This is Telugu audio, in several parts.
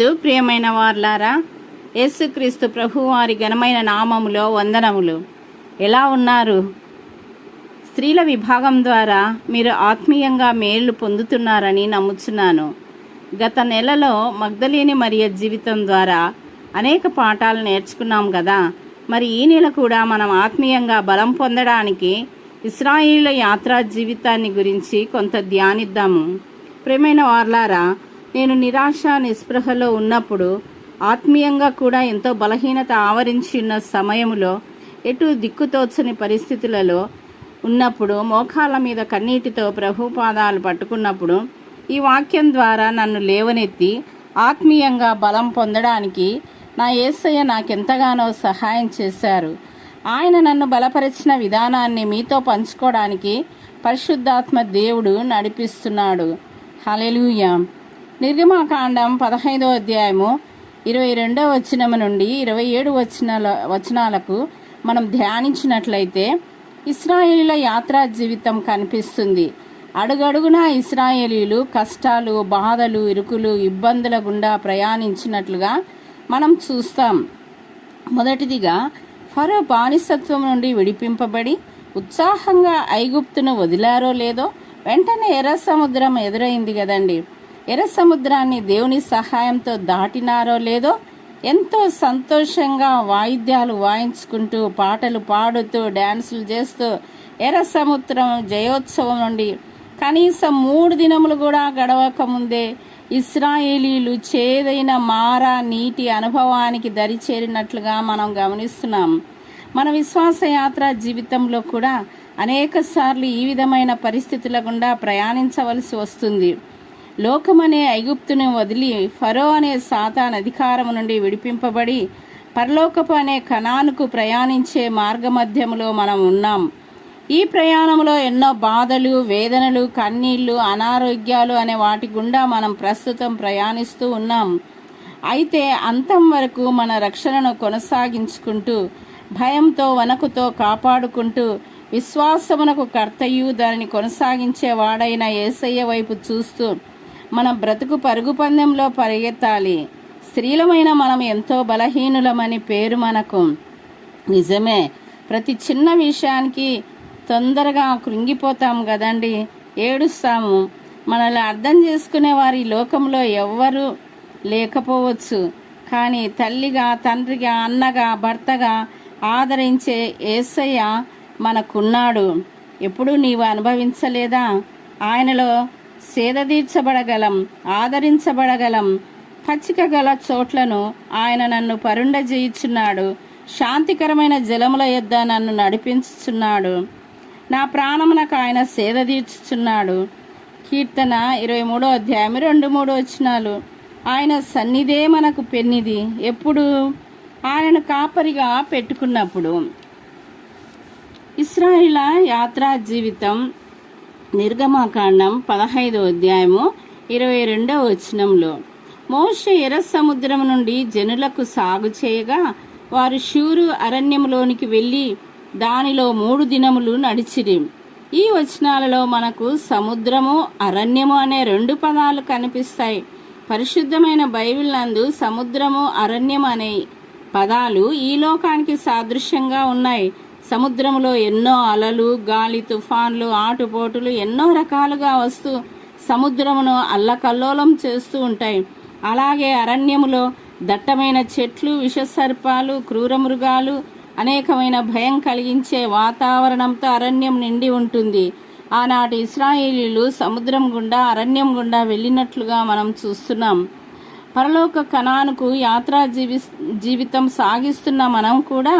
ప్రభునందు ప్రియమైన వార్లారా యేసుక్రీస్తు ప్రభువారి ఘనమైన నామములో వందనములు. ఎలా ఉన్నారు? స్త్రీల విభాగం ద్వారా మీరు ఆత్మీయంగా మేలు పొందుతున్నారని నమ్ముచున్నాను. గత నెలలో మగ్ధలేని మరియ జీవితం ద్వారా అనేక పాఠాలు నేర్చుకున్నాం కదా మరి ఈ నెల కూడా మనం ఆత్మీయంగా బలం పొందడానికి ఇస్రాయిల యాత్రా జీవితాన్ని గురించి కొంత ధ్యానిద్దాము. ప్రియమైన వార్లారా నేను నిరాశ నిస్పృహలో ఉన్నప్పుడు ఆత్మీయంగా కూడా ఎంతో బలహీనత ఆవరించి ఉన్న సమయంలో ఎటు దిక్కుతోచని పరిస్థితులలో ఉన్నప్పుడు మోకాళ్ళ మీద కన్నీటితో ప్రభు పాదాలు పట్టుకున్నప్పుడు ఈ వాక్యం ద్వారా నన్ను లేవనెత్తి ఆత్మీయంగా బలం పొందడానికి నా యేసయ్య నాకెంతగానో సహాయం చేశారు. ఆయన నన్ను బలపరిచిన విధానాన్ని మీతో పంచుకోవడానికి పరిశుద్ధాత్మ దేవుడు నడిపిస్తున్నాడు. హలెలుయా నిర్గమాకాండం పదహైదో అధ్యాయము ఇరవై రెండో వచనము నుండి ఇరవై ఏడు వచనాల వచనాలకు మనం ధ్యానించినట్లయితే ఇస్రాయేలీల యాత్రా జీవితం కనిపిస్తుంది. అడుగడుగునా ఇస్రాయేలీలు కష్టాలు బాధలు ఇరుకులు ఇబ్బందుల గుండా ప్రయాణించినట్లుగా మనం చూస్తాం. మొదటిదిగా ఫరో బానిసత్వం నుండి విడిపింపబడి ఉత్సాహంగా ఐగుప్తును వదిలారో లేదో వెంటనే ఎర్ర సముద్రం ఎదురైంది కదండి. ఎర్ర సముద్రాన్ని దేవుని సహాయంతో దాటినారో లేదో ఎంతో సంతోషంగా వాయిద్యాలు వాయించుకుంటూ పాటలు పాడుతూ డ్యాన్సులు చేస్తూ ఎర్ర సముద్రం జయోత్సవం నుండి కనీసం మూడు దినములు కూడా గడవక ముందే ఇస్రాయేలీలు చేదైన మారా నీటి అనుభవానికి దరిచేరినట్లుగా మనం గమనిస్తున్నాం. మన విశ్వాస యాత్ర జీవితంలో కూడా అనేకసార్లు ఈ విధమైన పరిస్థితుల గుండా ప్రయాణించవలసి వస్తుంది. లోకమనే ఐగుప్తును వదిలి ఫరో అనే సాతాన్ అధికారము నుండి విడిపింపబడి పరలోకపు అనే కణానుకు ప్రయాణించే మార్గమధ్యములో మనం ఉన్నాం. ఈ ప్రయాణంలో ఎన్నో బాధలు వేదనలు కన్నీళ్ళు అనారోగ్యాలు అనే వాటి గుండా మనం ప్రస్తుతం ప్రయాణిస్తూ ఉన్నాం. అయితే అంతం వరకు మన రక్షణను కొనసాగించుకుంటూ భయంతో వనకుతో కాపాడుకుంటూ విశ్వాసమునకు కర్తయు దానిని కొనసాగించే వాడైన ఏసయ్య వైపు చూస్తూ మన బ్రతుకు పరుగు పందెంలో పరిగెత్తాలి. స్త్రీలమైన మనం ఎంతో బలహీనులమని పేరు మనకు. నిజమే ప్రతి చిన్న విషయానికి తొందరగా కృంగిపోతాం కదండి. ఏడుస్తాము. మనల్ని అర్థం చేసుకునే వారి లోకంలో ఎవ్వరూ లేకపోవచ్చు. కానీ తల్లిగా తండ్రిగా అన్నగా భర్తగా ఆదరించే ఏసయ్య మనకున్నాడు. ఎప్పుడు నీవు అనుభవించలేదా? ఆయనలో సేదదీర్చబడగలం ఆదరించబడగలం. పచ్చిక గల చోట్లను ఆయన నన్ను పరుండజేయుచున్నాడు. శాంతికరమైన జలముల యొద్ద నన్ను నడిపించుచున్నాడు. నా ప్రాణమునకు ఆయన సేద తీర్చుచున్నాడు కీర్తన ఇరవై మూడో అధ్యాయం రెండు మూడు వచ్చినాలు ఆయన సన్నిధే మనకు పెన్నిది. ఎప్పుడు? ఆయనను కాపరిగా పెట్టుకున్నప్పుడు. ఇస్రాయిల యాత్రా జీవితం నిర్గమాకాండం పదహైదో అధ్యాయము ఇరవై రెండవ వచనంలో. మోష ఎర్ర సముద్రం నుండి జనులకు సాగు చేయగా వారు షూరు అరణ్యములోనికి వెళ్ళి దానిలో మూడు దినములు నడిచిరి. ఈ వచనాలలో మనకు సముద్రము అరణ్యము అనే రెండు పదాలు కనిపిస్తాయి. పరిశుద్ధమైన బైబిల్ నందు సముద్రము అరణ్యం అనే పదాలు ఈ లోకానికి సాదృశ్యంగా ఉన్నాయి. సముద్రంలో ఎన్నో అలలు గాలి తుఫాన్లు ఆటుపోటులు ఎన్నో రకాలుగా వస్తూ సముద్రమును అల్లకల్లోలం చేస్తూ ఉంటాయి. అలాగే అరణ్యములో దట్టమైన చెట్లు విషసర్పాలు క్రూరమృగాలు అనేకమైన భయం కలిగించే వాతావరణంతో అరణ్యం నిండి ఉంటుంది. ఆనాటి ఇస్రాయేలీలు సముద్రం గుండా అరణ్యం గుండా వెళ్ళినట్లుగా మనం చూస్తున్నాం. పరలోక కణానుకు యాత్రా జీవి జీవితం సాగిస్తున్న మనం కూడా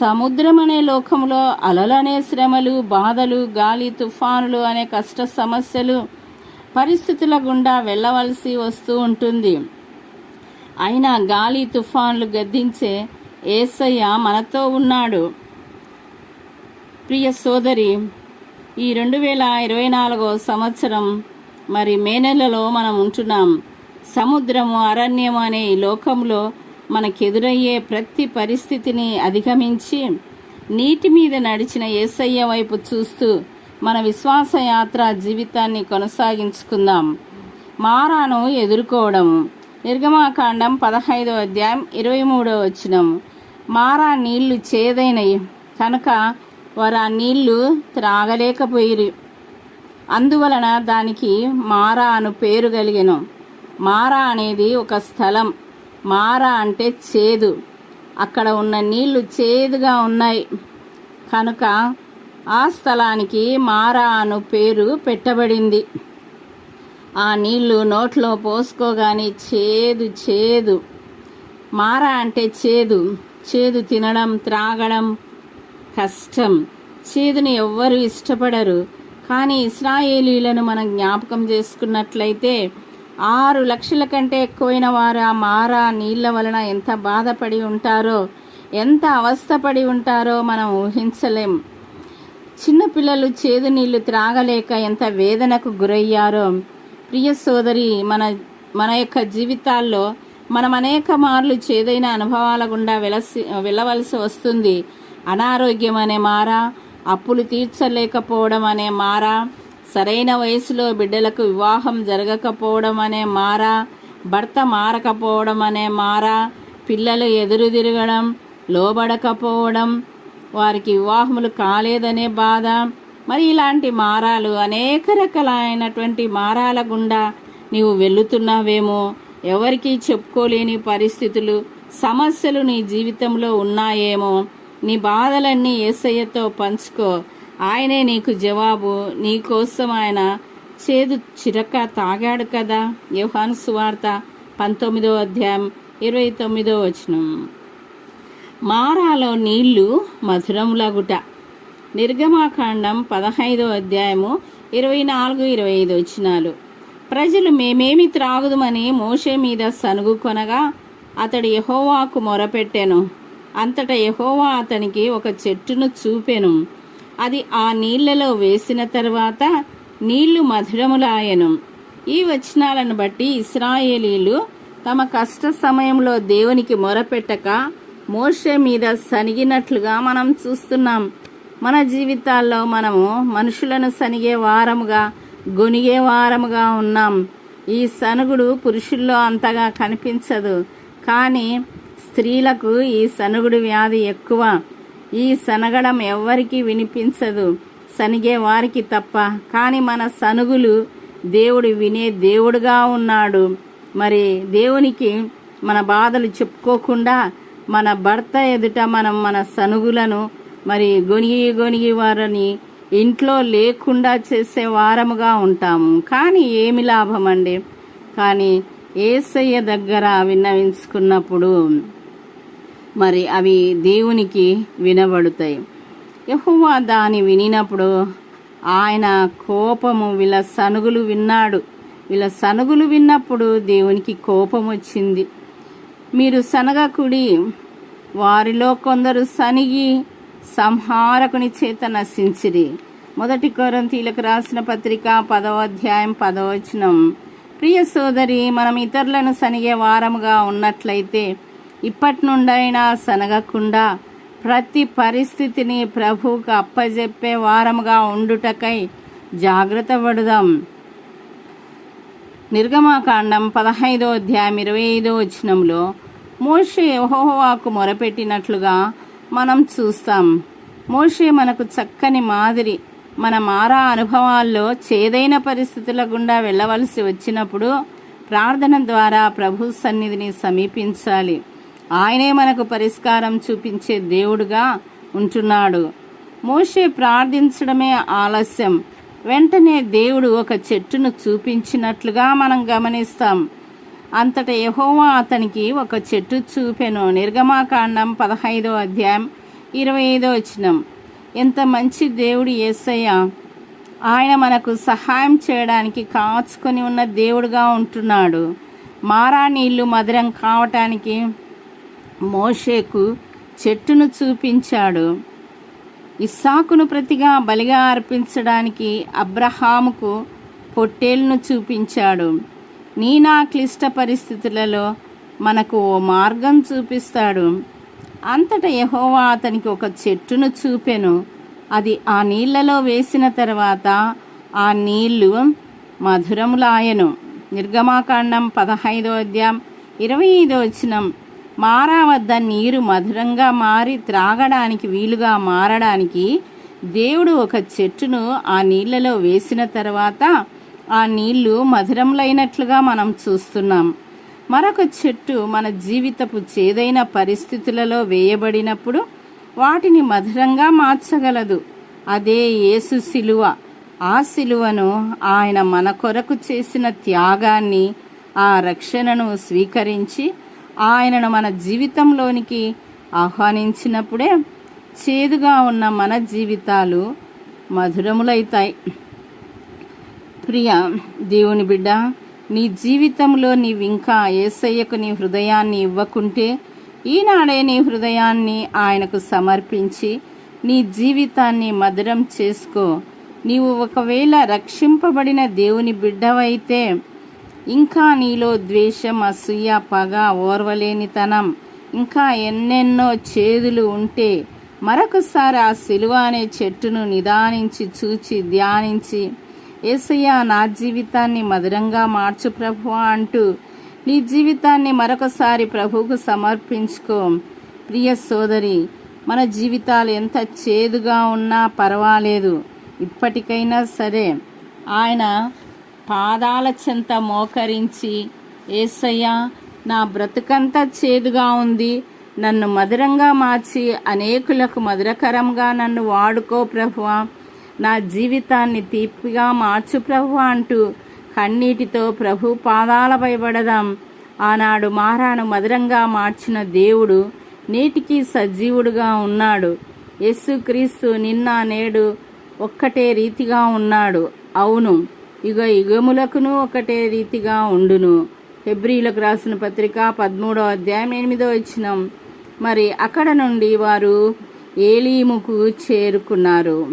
సముద్రం అనే లోకంలో అలలనే శ్రమలు బాధలు గాలి తుఫానులు అనే కష్ట సమస్యలు పరిస్థితుల గుండా వెళ్ళవలసి వస్తూ ఉంటుంది. అయినా గాలి తుఫాన్లు గద్దించే ఏసయ్య మనతో ఉన్నాడు. ప్రియ సోదరి ఈ రెండు వేల ఇరవై నాలుగో సంవత్సరం మరి మే నెలలో మనం ఉంటున్నాం. సముద్రము అరణ్యం అనే ఈ లోకంలో మనకెదురయ్యే ప్రతి పరిస్థితిని అధిగమించి నీటి మీద నడిచిన ఏసయ్య వైపు చూస్తూ మన విశ్వాస యాత్ర జీవితాన్ని కొనసాగించుకుందాం. మారాను ఎదుర్కోవడం. నిర్గమాకాండం పదహైదో అధ్యాయం ఇరవై మూడో వచనం. మారా నీళ్ళు చేదైనవి కనుక వారు ఆ నీళ్ళు త్రాగలేకపోయిరి. అందువలన దానికి మారా అను పేరు కలిగెను. మారా అనేది ఒక స్థలం. మారా అంటే చేదు. అక్కడ ఉన్న నీళ్ళు చేదుగా ఉన్నాయి. కనుక ఆ స్థలానికి మారా అను పేరు పెట్టబడింది. ఆ నీళ్ళు నోట్లో పోసుకోగానే చేదు చేదు. మారా అంటే చేదు. చేదు తినడం త్రాగడం కష్టం. చేదుని ఎవ్వరు ఇష్టపడరు. కానీ ఇస్రాయేలీలను మనం జ్ఞాపకం చేసుకున్నట్లయితే ఆరు లక్షల కంటే ఎక్కువైన వారు ఆ మారా నీళ్ళ వలన ఎంత బాధపడి ఉంటారో ఎంత అవస్థపడి ఉంటారో మనం ఊహించలేం. చిన్నపిల్లలు చేదు నీళ్ళు త్రాగలేక ఎంత వేదనకు గురయ్యారో. ప్రియ సోదరి మన మన యొక్క జీవితాల్లో మనం అనేక మార్లు చేదైన అనుభవాల గుండా వెలసి వెళ్ళవలసి వస్తుంది. అనారోగ్యం అనే మారా అప్పులు తీర్చలేకపోవడం అనే మారా సరైన వయసులో బిడ్డలకు వివాహం జరగకపోవడం అనే మారా భర్త మారకపోవడం అనే మారా పిల్లలు ఎదురు తిరగడం లోబడకపోవడం వారికి వివాహములు కాలేదనే బాధ. మరి ఇలాంటి మారాలు అనేక రకాలైనటువంటి మారాల గుండా నీవు వెళుతున్నావేమో ఎవరికీ చెప్పుకోలేని పరిస్థితులు సమస్యలు నీ జీవితంలో ఉన్నాయేమో? నీ బాధలన్నీ ఏసయ్యతో పంచుకో. ఆయనే నీకు జవాబు నీ కోసం ఆయన చేదు చిరక తాగాడు కదా? యోహాను సువార్త పంతొమ్మిదో అధ్యాయం ఇరవై తొమ్మిదో వచనం. మారాలో నీళ్ళు మధురములగుట. నిర్గమాకాండం పదహైదో అధ్యాయము ఇరవై నాలుగు ఇరవై ఐదు వచ్చినాలు ప్రజలు మేమేమి త్రాగుదమని మోషే మీద సనుగు కొనగా అతడు యహోవాకు మొరపెట్టెను. అంతట యహోవా అతనికి ఒక చెట్టును చూపెను. అది ఆ నీళ్ళలో వేసిన తర్వాత నీళ్ళు మధురములాయను. ఈ వచనాలను బట్టి ఇస్రాయేలీలు తమ కష్ట సమయంలో దేవునికి మొరపెట్టక మోషే మీద సనిగినట్లుగా మనం చూస్తున్నాం. మన జీవితాల్లో మనము మనుషులను సనిగే వారముగా గొనిగే వారముగా ఉన్నాం. ఈ సనుగుడు పురుషుల్లో అంతగా కనిపించదు. కానీ స్త్రీలకు ఈ సనుగుడు వ్యాధి ఎక్కువ. ఈ సనగడం ఎవ్వరికీ వినిపించదు. సనిగే వారికి తప్ప. కానీ మన సనుగులు దేవుడు వినే దేవుడుగా ఉన్నాడు. మరి దేవునికి మన బాధలు చెప్పుకోకుండా మన భర్త ఎదుట మనం మన సనుగులను మరి గొనిగి గొనిగి వారిని ఇంట్లో లేకుండా చేసే వారముగా ఉంటాము. కానీ ఏమి లాభం అండి కానీ ఏసయ్య దగ్గర విన్నవించుకున్నప్పుడు మరి అవి దేవునికి వినబడుతాయి. యహువా దాని వినినప్పుడు ఆయన కోపము వీళ్ళ సనుగులు విన్నాడు. వీళ్ళ సనుగులు విన్నప్పుడు దేవునికి కోపం వచ్చింది మీరు సనగకుడి వారిలో కొందరు సనిగి సంహారకుని చేత నశించిరి. మొదటి కొరంతీలకు రాసిన పత్రిక పదవ అధ్యాయం పదవచనం. ప్రియ సోదరి మనం ఇతరులను సనిగే వారముగా ఉన్నట్లయితే ఇప్పటి నుండైనా సనగకుండా ప్రతి పరిస్థితిని ప్రభువుకు అప్పజెప్పే వారముగా ఉండుటకై జాగ్రత్త పడుదాం. నిర్గమాకాండం పదహైదో అధ్యాయం ఇరవై ఐదో వచనంలో మోషే యహోవాకు మొరపెట్టినట్లుగా మనం చూస్తాం. మోషే మనకు చక్కని మాదిరి మన మారా అనుభవాల్లో చేదైన పరిస్థితుల గుండా వెళ్ళవలసి వచ్చినప్పుడు ప్రార్థన ద్వారా ప్రభు సన్నిధిని సమీపించాలి. ఆయనే మనకు పరిష్కారం చూపించే దేవుడుగా ఉంటున్నాడు. మోషే ప్రార్థించడమే ఆలస్యం. వెంటనే దేవుడు ఒక చెట్టును చూపించినట్లుగా మనం గమనిస్తాం. అంతట యహోవా అతనికి ఒక చెట్టు చూపెను. నిర్గమాకాండం పదహైదో అధ్యాయం ఇరవై ఐదో వచనం. ఎంత మంచి దేవుడు యేసయ్య ఆయన మనకు సహాయం చేయడానికి కాచుకొని ఉన్న దేవుడుగా ఉంటున్నాడు. మారా నీళ్ళు మధురం కావటానికి మోషేకు చెట్టును చూపించాడు. ఇస్సాకును ప్రతిగా బలిగా అర్పించడానికి అబ్రహాముకు పొట్టేలును చూపించాడు. నీ నా క్లిష్ట పరిస్థితులలో మనకు ఓ మార్గం చూపిస్తాడు. అంతట యహోవా అతనికి ఒక చెట్టును చూపెను. అది ఆ నీళ్ళలో వేసిన తర్వాత ఆ నీళ్ళు మధురములాయను. నిర్గమాకాండం పదహైదో అధ్యాయం ఇరవై ఐదో వచనం. మారా వద్ద నీరు మధురంగా మారి త్రాగడానికి వీలుగా మారడానికి దేవుడు ఒక చెట్టును ఆ నీళ్ళలో వేసిన తర్వాత ఆ నీళ్ళు మధురములైనట్లుగా మనం చూస్తున్నాం. మరొక చెట్టు మన జీవితపు చేదైన పరిస్థితులలో వేయబడినప్పుడు వాటిని మధురంగా మార్చగలదు. అదే యేసు శిలువ ఆ శిలువను ఆయన మన కొరకు చేసిన త్యాగాన్ని ఆ రక్షణను స్వీకరించి ఆయనను మన జీవితంలోనికి ఆహ్వానించినప్పుడే చేదుగా ఉన్న మన జీవితాలు మధురములైతాయి. ప్రియ దేవుని బిడ్డ నీ జీవితంలో నీవింకా ఏసయ్యకు నీ హృదయాన్ని ఇవ్వకుంటే ఈనాడే నీ హృదయాన్ని ఆయనకు సమర్పించి నీ జీవితాన్ని మధురం చేసుకో. నీవు ఒకవేళ రక్షింపబడిన దేవుని బిడ్డవైతే ఇంకా నీలో ద్వేషం అసూయ పగ ఓర్వలేనితనం ఇంకా ఎన్నెన్నో చేదులు ఉంటే మరొకసారి ఆ సిలువ అనే చెట్టును నిదానించి చూచి ధ్యానించి ఏసయ్య నా జీవితాన్ని మధురంగా మార్చు ప్రభు అంటూ నీ జీవితాన్ని మరొకసారి ప్రభువుకు సమర్పించుకో. ప్రియ సోదరి మన జీవితాలు ఎంత చేదుగా ఉన్నా పర్వాలేదు. ఇప్పటికైనా సరే ఆయన పాదాల చెంత మోకరించి ఏసయ్యా నా బ్రతుకంతా చేదుగా ఉంది. నన్ను మధురంగా మార్చి అనేకులకు మధురకరంగా నన్ను వాడుకో ప్రభువా. నా జీవితాన్ని తీపిగా మార్చు ప్రభు అంటూ కన్నీటితో ప్రభు పాదాలపై పడదాం. ఆనాడు మారాను మధురంగా మార్చిన దేవుడు నేటికి సజీవుడుగా ఉన్నాడు. యేసుక్రీస్తు నిన్న నేడు ఒక్కటే రీతిగా ఉన్నాడు. అవును. యుగ యుగములకును ఒకటే రీతిగా ఉండును. ఫిబ్రిలకు రాసిన పత్రిక పదమూడో అధ్యాయం ఎనిమిదో ఇచ్చినాం మరి అక్కడ నుండి వారు ఏలీముకు చేరుకున్నారు.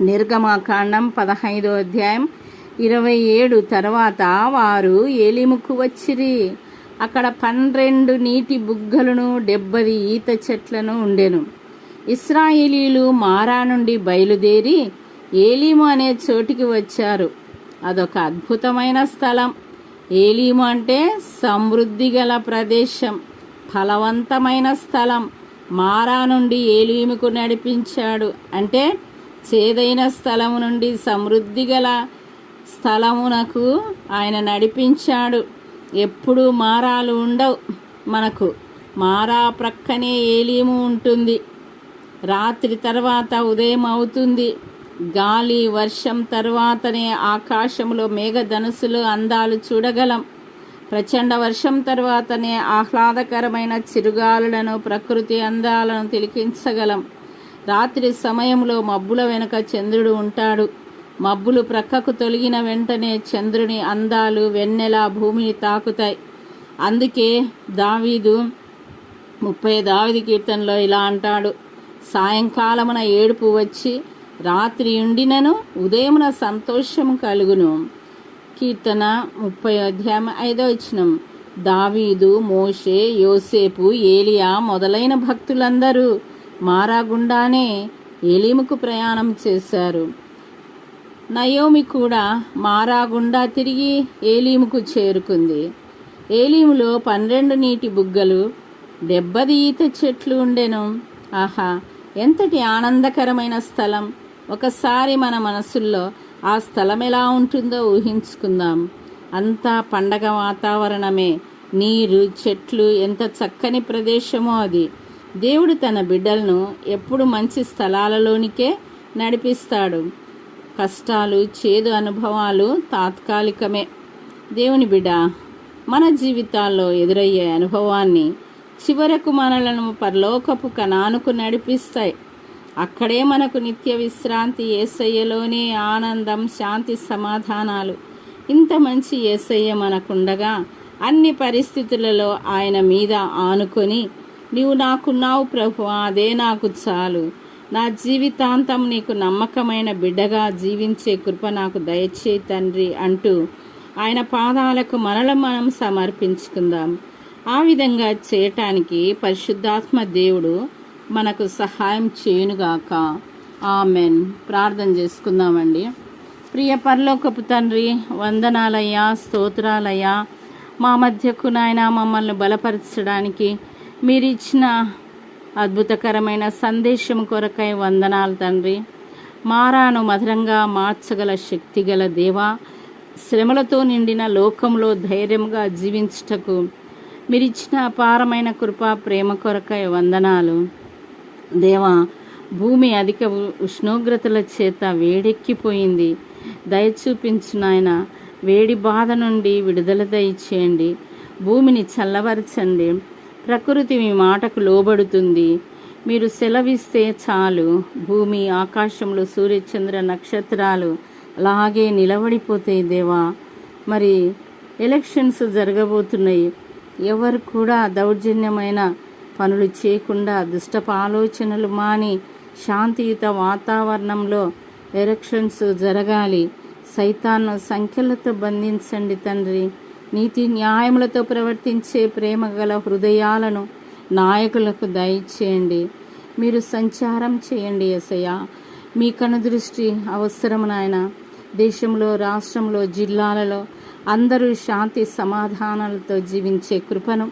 నిర్గమాకాండం పదహైదో అధ్యాయం ఇరవై ఏడు తర్వాత వారు ఏలిముకు వచ్చిరి. అక్కడ పన్నెండు నీటి బుగ్గలను డెబ్బది ఈత చెట్లను ఉండెను. ఇస్రాయేలీలు మారా నుండి బయలుదేరి ఏలీము అనే చోటికి వచ్చారు. అదొక అద్భుతమైన స్థలం. ఏలీము అంటే సమృద్ధి గల ప్రదేశం. ఫలవంతమైన స్థలం. మారా నుండి ఏలీముకు నడిపించాడు. అంటే చేదైన స్థలము నుండి సమృద్ధి గల స్థలమునకు ఆయన నడిపించాడు. ఎప్పుడు మారాలు ఉండవు మనకు. మారా ప్రక్కనే ఏలీము ఉంటుంది. రాత్రి తర్వాత ఉదయం అవుతుంది. గాలి వర్షం తర్వాతనే ఆకాశంలో మేఘధనుసులు అందాలు చూడగలం. ప్రచండ వర్షం తర్వాతనే ఆహ్లాదకరమైన చిరుగాలులను ప్రకృతి అందాలను తిలికించగలం. రాత్రి సమయంలో మబ్బుల వెనుక చంద్రుడు ఉంటాడు. మబ్బులు ప్రక్కకు తొలగిన వెంటనే చంద్రుని అందాలు వెన్నెల భూమిని తాకుతాయి. అందుకే దావీదు ముప్పై దావిది కీర్తనలో ఇలా అంటాడు. సాయంకాలమున ఏడుపు వచ్చి రాత్రి ఉండినను ఉదయమున సంతోషం కలుగును. కీర్తన ముప్పై అధ్యాయం ఐదో ఇచ్చినం దావీదు మోషే యోసేపు ఏలియా మొదలైన భక్తులందరూ మారాగుండానే ఏలీముకు ప్రయాణం చేశారు. నయోమి కూడా మారాగుండా తిరిగి ఏలీముకు చేరుకుంది. ఏలీములో పన్నెండు నీటి బుగ్గలు డెబ్బది ఈత చెట్లు ఉండెను. ఆహా ఎంతటి ఆనందకరమైన స్థలం! ఒకసారి మన మనసుల్లో ఆ స్థలం ఎలా ఉంటుందో ఊహించుకుందాం. అంతా పండగ వాతావరణమే. నీరు చెట్లు ఎంత చక్కని ప్రదేశమో అది. దేవుడు తన బిడ్డలను ఎప్పుడు మంచి స్థలాలలోనికే నడిపిస్తాడు. కష్టాలు చేదు అనుభవాలు తాత్కాలికమే. దేవుని బిడ్డ మన జీవితాల్లో ఎదురయ్యే అనుభవాన్ని చివరకు మనలను పరలోకపు కణానుకు నడిపిస్తాయి. అక్కడే మనకు నిత్య విశ్రాంతి ఏసయ్యలోనే ఆనందం శాంతి సమాధానాలు. ఇంత మంచి ఏసయ్య మనకుండగా అన్ని పరిస్థితులలో ఆయన మీద ఆనుకొని నీవు నాకున్నావు ప్రభు అదే నాకు చాలు. నా జీవితాంతం నీకు నమ్మకమైన బిడ్డగా జీవించే కృప నాకు దయచే తండ్రి అంటూ ఆయన పాదాలకు మనల మనం సమర్పించుకుందాం. ఆ విధంగా చేయటానికి పరిశుద్ధాత్మ దేవుడు మనకు సహాయం చేయునుగాక. ఆమెన్. ప్రార్థన చేసుకుందామండి. ప్రియ పరలోకపు తండ్రి వందనాలయ్యా స్తోత్రాలయ్యా. మా మధ్యకు నాయన మమ్మల్ని బలపరచడానికి మీరు ఇచ్చిన అద్భుతకరమైన సందేశం కొరకై వందనాలు తండ్రి. మారాను మధురంగా మార్చగల శక్తిగల దేవా శ్రమలతో నిండిన లోకంలో ధైర్యంగా జీవించుటకు మీరిచ్చిన అపారమైన కృప ప్రేమ కొరకై వందనాలు. దేవా భూమి అధిక ఉష్ణోగ్రతల చేత వేడెక్కిపోయింది. దయచూపించు నాయన వేడి బాధ నుండి విడుదల దయచేయండి. భూమిని చల్లబరచండి. ప్రకృతి మీ మాటకు లోబడుతుంది. మీరు సెలవిస్తే చాలు. భూమి ఆకాశంలో సూర్యచంద్ర నక్షత్రాలు అలాగే నిలబడిపోతాయి దేవా. మరి ఎలక్షన్స్ జరగబోతున్నాయి. ఎవరు కూడా దౌర్జన్యమైన పనులు చేయకుండా దుష్టపు ఆలోచనలు మాని శాంతియుత వాతావరణంలో ఎరక్షన్స్ జరగాలి. సైతాన్ను సంఖ్యలతో బంధించండి తండ్రి. నీతి న్యాయములతో ప్రవర్తించే ప్రేమ గల హృదయాలను నాయకులకు దయచేయండి. మీరు సంచారం చేయండి ఎసయ్య మీ కనుదృష్టి అవసరం నాయన. దేశంలో రాష్ట్రంలో జిల్లాలలో అందరూ శాంతి సమాధానాలతో జీవించే కృపను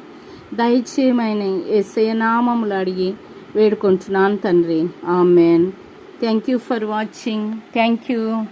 దయచేయమైన ఎస్ఐ నామములు అడిగి వేడుకుంటున్నాను తండ్రి. Amen. Thank you for watching thank you